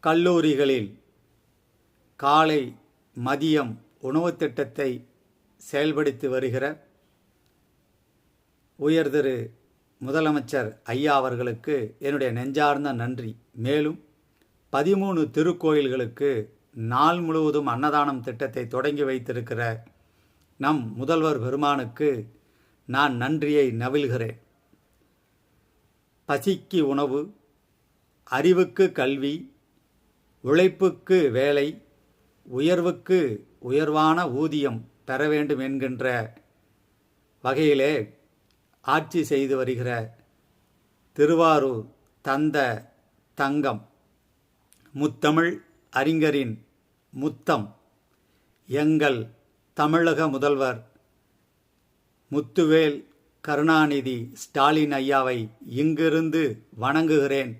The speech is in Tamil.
கல்லூரிகளில் காலை மதியம் உணவுத் திட்டத்தை செயல்படுத்தி வருகிற உயர்திரு முதலமைச்சர் ஐயா அவர்களுக்கு என்னுடைய நெஞ்சார்ந்த நன்றி. மேலும் பதிமூணு திருக்கோயில்களுக்கு நாள் முழுவதும் அன்னதானம் திட்டத்தை தொடங்கி வைத்திருக்கிற நம் முதல்வர் பெருமானுக்கு நான் நன்றியை நவில்கிறேன் பசிக்கு உணவு அறிவுக்கு கல்வி உழைப்புக்கு வேலை உயர்வுக்கு உயர்வான ஊதியம் தர வேண்டும் என்கின்ற வகையிலே ஆட்சி செய்து வருகிற திருவாரூர் தந்த தங்கம் முத்தமிழ் அறிஞரின் முத்தம் எங்கள் தமிழக முதல்வர் முத்துவேல் கருணாநிதி ஸ்டாலின் ஐயாவை இங்கிருந்து வணங்குகிறேன்.